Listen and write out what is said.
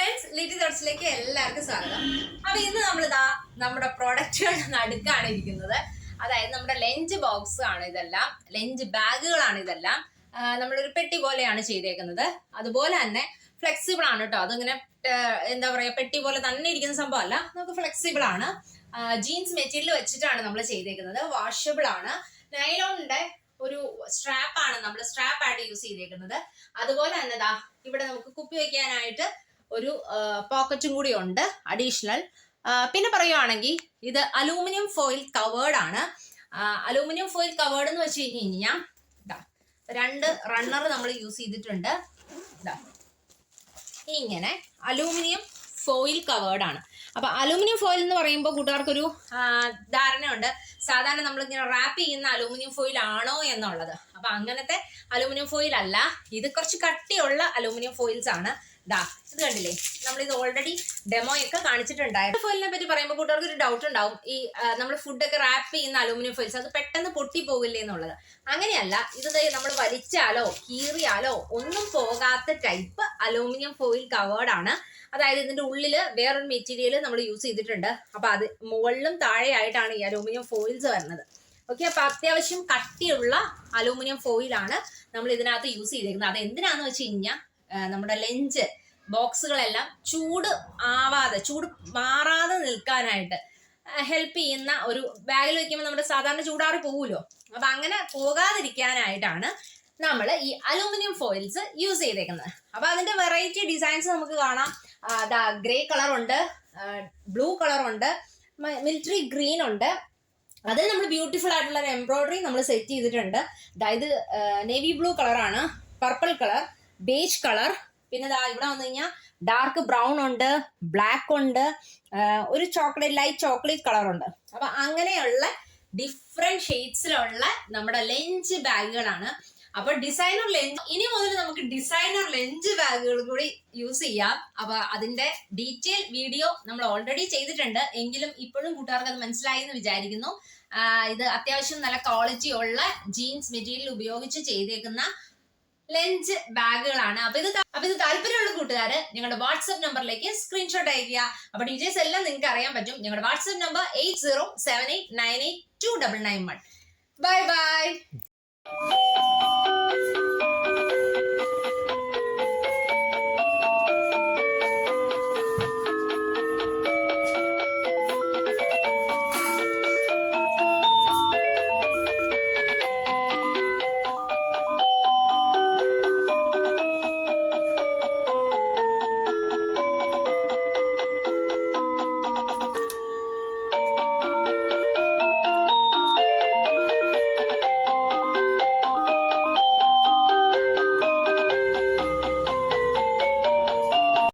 Friends Litty തോട്ട്സിലേക്ക് എല്ലാവർക്കും സ്വാഗതം. അപ്പൊ ഇന്ന് നമ്മൾ ഇതാ നമ്മുടെ പ്രൊഡക്റ്റുകൾ നടുക്കാണ് ഇരിക്കുന്നത് അതായത് നമ്മുടെ ലഞ്ച് ബോക്സ് ആണ് ഇതെല്ലാം. ലഞ്ച് ബാഗുകളാണ് ഇതെല്ലാം. നമ്മളൊരു പെട്ടി പോലെയാണ് ചെയ്തേക്കുന്നത്. അതുപോലെ തന്നെ ഫ്ലെക്സിബിൾ ആണ് കേട്ടോ അതിങ്ങനെ എന്താ പറയാ പെട്ടി പോലെ തന്നെ ഇരിക്കുന്ന സംഭവമല്ല. നമുക്ക് ഫ്ലെക്സിബിൾ ആണ്. ജീൻസ് മെറ്റീരിയൽ വെച്ചിട്ടാണ് നമ്മൾ ചെയ്തേക്കുന്നത്. വാഷബിൾ ആണ്. നൈലോണിന്റെ ഒരു സ്ട്രാപ്പ് ആണ് നമ്മൾ സ്ട്രാപ്പ് ആയിട്ട് യൂസ് ചെയ്തേക്കുന്നത്. അതുപോലെ തന്നെ ദാ ഇവിടെ നമുക്ക് കുപ്പി വെക്കാനായിട്ട് ഒരു പോക്കറ്റും കൂടി ഉണ്ട് അഡീഷണൽ പിന്നെ പറയുവാണെങ്കിൽ ഇത് അലൂമിനിയം ഫോയിൽ കവേർഡ് ആണ്. അലൂമിനിയം ഫോയിൽ കവേർഡ് എന്ന് വെച്ച് കഴിഞ്ഞ് കഴിഞ്ഞാൽ രണ്ട് റണ്ണർ നമ്മൾ യൂസ് ചെയ്തിട്ടുണ്ട്. ഇങ്ങനെ അലൂമിനിയം ഫോയിൽ കവേർഡ് ആണ്. അപ്പൊ അലൂമിനിയം ഫോയിൽ എന്ന് പറയുമ്പോൾ കൂട്ടുകാർക്കൊരു ധാരണയുണ്ട്. സാധാരണ നമ്മൾ ഇങ്ങനെ റാപ്പ് ചെയ്യുന്ന അലൂമിനിയം ഫോയിൽ ആണോ എന്നുള്ളത്. അപ്പൊ അങ്ങനത്തെ അലൂമിനിയം ഫോയിൽ അല്ല. ഇത് കുറച്ച് കട്ടിയുള്ള അലൂമിനിയം ഫോയിൽസ് ആണ്. ദാ ഇത് കണ്ടില്ലേ? നമ്മൾ ഇത് ഓൾറെഡി ഡെമോ ഒക്കെ കാണിച്ചിട്ടുണ്ടായിരുന്നു. ഫോയിലിനെ പറ്റി പറയുമ്പോൾ കൂട്ടുകാർക്ക് ഒരു ഡൗട്ട് ഉണ്ടാവും. ഈ നമ്മൾ ഫുഡൊക്കെ റാപ്പ് ചെയ്യുന്ന അലൂമിനിയം ഫോയിൽസ് അത് പെട്ടെന്ന് പൊട്ടി പോകില്ലേ എന്നുള്ളത്. അങ്ങനെയല്ല ഇത് നമ്മൾ വലിച്ചാലോ കീറിയാലോ ഒന്നും പോകാത്ത ടൈപ്പ് അലൂമിനിയം ഫോയിൽ കവേർഡ് ആണ്. അതായത് ഇതിന്റെ ഉള്ളിൽ വേറൊരു മെറ്റീരിയൽ നമ്മൾ യൂസ് ചെയ്തിട്ടുണ്ട്. അപ്പൊ അത് മുകളിലും താഴെയായിട്ടാണ് ഈ അലൂമിനിയം ഫോയിൽസ് വരുന്നത്. ഓക്കെ അപ്പൊ അത്യാവശ്യം കട്ടിയുള്ള അലൂമിനിയം ഫോയിലാണ് നമ്മൾ ഇതിനകത്ത് യൂസ് ചെയ്തിരിക്കുന്നത് അത് എന്തിനാന്ന് വെച്ച് കഴിഞ്ഞാൽ നമ്മുടെ ലഞ്ച് ബോക്സുകളെല്ലാം ചൂട് ആവാതെ ചൂട് മാറാതെ നിൽക്കാനായിട്ട് ഹെൽപ്പ് ചെയ്യുന്ന ഒരു ബാഗിൽ വെക്കുമ്പോൾ നമ്മുടെ സാധാരണ ചൂടാറി പോകുമല്ലോ അപ്പൊ അങ്ങനെ പോകാതിരിക്കാനായിട്ടാണ് നമ്മൾ ഈ അലൂമിനിയം ഫോയിൽസ് യൂസ് ചെയ്തേക്കുന്നത്. അപ്പൊ അതിന്റെ വെറൈറ്റി ഡിസൈൻസ് നമുക്ക് കാണാം. ഗ്രേ കളർ ഉണ്ട് ബ്ലൂ കളർ ഉണ്ട് മിലിറ്ററി ഗ്രീൻ ഉണ്ട്. അതിൽ നമ്മൾ ബ്യൂട്ടിഫുൾ ആയിട്ടുള്ള ഒരു എംബ്രോയിഡറി നമ്മൾ സെറ്റ് ചെയ്തിട്ടുണ്ട്. അതായത് നേവി ബ്ലൂ കളറാണ് പർപ്പിൾ കളർ ബേജ് കളർ പിന്നെ ദാ ഇവിടെ വന്നു കഴിഞ്ഞാൽ ഡാർക്ക് ബ്രൗൺ ഉണ്ട് ബ്ലാക്ക് ഉണ്ട് ഒരു ചോക്ലേറ്റ് ലൈറ്റ് ചോക്ലേറ്റ് കളർ ഉണ്ട്. അപ്പൊ അങ്ങനെയുള്ള ഡിഫറെന്റ് ഷെയ്ഡ്സിലുള്ള നമ്മുടെ ലെഞ്ച് ബാഗുകളാണ് അപ്പൊ ഡിസൈനർ ലെഞ്ച് ഇനി മുതൽ നമുക്ക് ഡിസൈനർ ലെഞ്ച് ബാഗുകൾ കൂടി യൂസ് ചെയ്യാം. അപ്പൊ അതിന്റെ ഡീറ്റെയിൽ വീഡിയോ നമ്മൾ ഓൾറെഡി ചെയ്തിട്ടുണ്ട്. എങ്കിലും ഇപ്പോഴും കൂട്ടുകാർക്ക് അത് മനസ്സിലായി എന്ന് വിചാരിക്കുന്നു ഇത് അത്യാവശ്യം നല്ല ക്വാളിറ്റി ഉള്ള ജീൻസ് മെറ്റീരിയൽ ഉപയോഗിച്ച് ചെയ്തേക്കുന്ന ലഞ്ച് ബാഗുകളാണ്. അപ്പൊ ഇത് അപ്പൊ ഇത് താല്പര്യമുള്ള കൂട്ടുകാർ ഞങ്ങളുടെ വാട്സ്ആപ്പ് നമ്പറിലേക്ക് സ്ക്രീൻഷോട്ട് അയക്കുക അപ്പൊ ഡീറ്റെയിൽസ് എല്ലാം നിങ്ങൾക്ക് അറിയാൻ പറ്റും. ഞങ്ങളുടെ WhatsApp number eight zero seven eight nine eight two double nine one bye bye